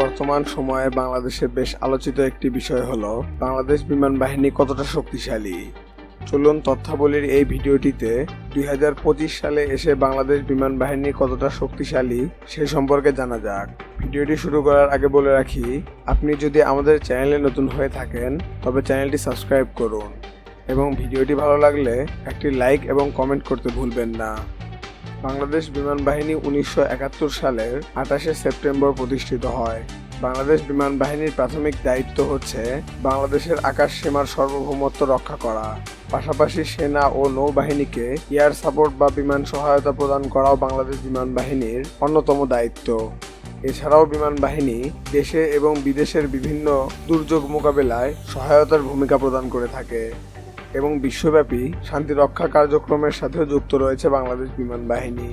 বর্তমান সময়ে বাংলাদেশে বেশ আলোচিত একটি বিষয় হলো, বাংলাদেশ বিমান বাহিনী কতটা শক্তিশালী? চলুন তথ্যাবলীর এই ভিডিওটিতে দুই হাজার পঁচিশ সালে এসে বাংলাদেশ বিমান বাহিনী কতটা শক্তিশালী সে সম্পর্কে জানা যাক। ভিডিওটি শুরু করার আগে বলে রাখি, আপনি যদি আমাদের চ্যানেলে নতুন হয়ে থাকেন, তবে চ্যানেলটি সাবস্ক্রাইব করুন এবং ভিডিওটি ভালো লাগলে একটি লাইক এবং কমেন্ট করতে ভুলবেন না। বাংলাদেশ বিমান বাহিনী উনিশশো একাত্তর সালের আঠাশে সেপ্টেম্বর প্রতিষ্ঠিত হয়। বাংলাদেশ বিমান বাহিনীর প্রাথমিক দায়িত্ব হচ্ছে বাংলাদেশের আকাশ সীমার সার্বভৌমত্ব রক্ষা করা। পাশাপাশি সেনা ও নৌবাহিনীকে এয়ার সাপোর্ট বা বিমান সহায়তা প্রদান করাও বাংলাদেশ বিমান বাহিনীর অন্যতম দায়িত্ব। এছাড়াও বিমান বাহিনী দেশে এবং বিদেশের বিভিন্ন দুর্যোগ মোকাবেলায় সহায়তার ভূমিকা প্রদান করে থাকে। এবং বিশ্বব্যাপী শান্তি রক্ষা কার্যক্রমের সাথেও যুক্ত রয়েছে বাংলাদেশ বিমান বাহিনী।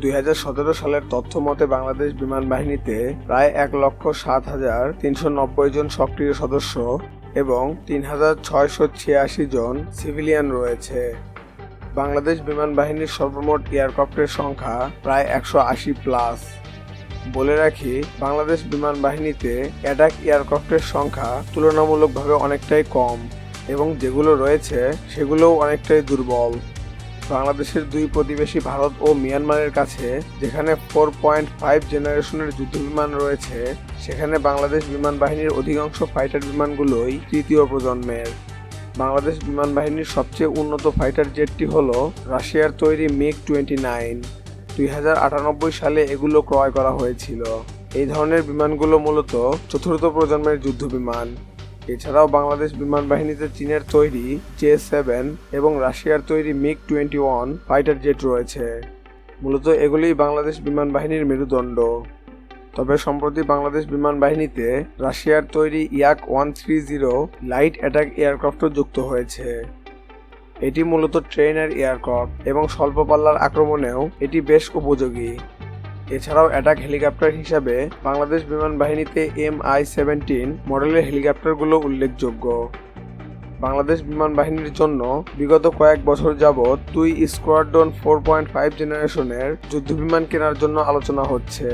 দুই হাজার সতেরো সালের তথ্য মতে বাংলাদেশ বিমান বাহিনীতে প্রায় এক লক্ষ সাত হাজার তিনশো নব্বই জন সক্রিয় সদস্য এবং তিন হাজার ছয়শো ছিয়াশি জন সিভিলিয়ান রয়েছে। বাংলাদেশ বিমান বাহিনীর সর্বমোট এয়ারক্রাফটের সংখ্যা প্রায় একশো আশি প্লাস। বলে রাখি, বাংলাদেশ বিমান বাহিনীতে অ্যাটাক এয়ারক্রাফটের সংখ্যা তুলনামূলকভাবে অনেকটাই কম। এবং যেগুলো রয়েছে, সেগুলোও অনেকটাই দুর্বল। বাংলাদেশের দুই প্রতিবেশী ভারত ও মিয়ানমারের কাছে, যেখানে ফোর পয়েন্ট ফাইভ জেনারেশনের যুদ্ধ বিমান রয়েছে, সেখানে বাংলাদেশ বিমান বাহিনীর অধিকাংশ ফাইটার বিমানগুলোই তৃতীয় প্রজন্মের। বাংলাদেশ বিমান বাহিনীর সবচেয়ে উন্নত ফাইটার জেটটি হল রাশিয়ার তৈরি মিগ টোয়েন্টি নাইন দুই হাজার আটানব্বই সালে এগুলো ক্রয় করা হয়েছিল। এই ধরনের বিমানগুলো মূলত চতুর্থ প্রজন্মের যুদ্ধ বিমান। এছাড়াও বাংলাদেশ বিমান বাহিনীতে চীনের তৈরি জে সেভেন এবং রাশিয়ার তৈরি MiG twenty one fighter jet রয়েছে। মূলত এগুলি বাংলাদেশ বিমান বাহিনীর মেরুদণ্ড। তবে সম্প্রতি বাংলাদেশ বিমান বাহিনীতে রাশিয়ার তৈরি Yak one three zero light attack এয়ারক্রাফটও যুক্ত হয়েছে। এটি মূলত ট্রেনের এয়ারক্রাফট এবং স্বল্প পাল্লার আক্রমণেও এটি বেশ উপযোগী। এছাড়াও অ্যাটাক হেলিকপ্টার হিসাবে বাংলাদেশ বিমান বাহিনীতে এম আই সেভেন্টিন মডেলের হেলিকপ্টারগুলো উল্লেখযোগ্য। বাংলাদেশ বিমান বাহিনীর জন্য বিগত কয়েক বছর যাবৎ দুই স্কোয়াড্রন ফোর পয়েন্ট ফাইভ জেনারেশনের যুদ্ধবিমান কেনার জন্য আলোচনা হচ্ছে।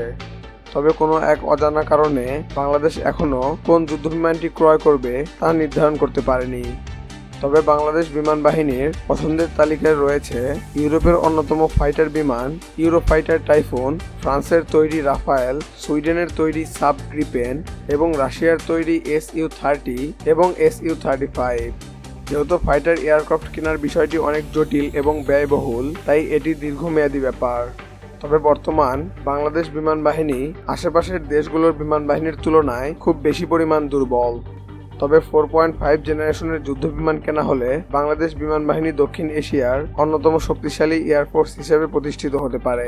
তবে কোনো এক অজানা কারণে বাংলাদেশ এখনও কোন যুদ্ধবিমানটি ক্রয় করবে তা নির্ধারণ করতে পারেনি। তবে বাংলাদেশ বিমান বাহিনীর পছন্দের তালিকায় রয়েছে ইউরোপের অন্যতম ফাইটার বিমান ইউরো ফাইটার টাইফুন, ফ্রান্সের তৈরি রাফায়েল, সুইডেনের তৈরি সাব গ্রিপেন এবং রাশিয়ার তৈরি এস ইউ থার্টি এবং এস ইউ থার্টি ফাইভ যেহেতু ফাইটার এয়ারক্রাফট কেনার বিষয়টি অনেক জটিল এবং ব্যয়বহুল, তাই এটি দীর্ঘমেয়াদী ব্যাপার। তবে বর্তমান বাংলাদেশ বিমান বাহিনী আশেপাশের দেশগুলোর বিমান বাহিনীর তুলনায় খুব বেশি পরিমাণ দুর্বল। তবে ফোর পয়েন্ট ফাইভ জেনারেশনের যুদ্ধ বিমান কেনা হলে বাংলাদেশ বিমান বাহিনী দক্ষিণ এশিয়ার অন্যতম শক্তিশালী এয়ারফোর্স হিসেবে প্রতিষ্ঠিত হতে পারে।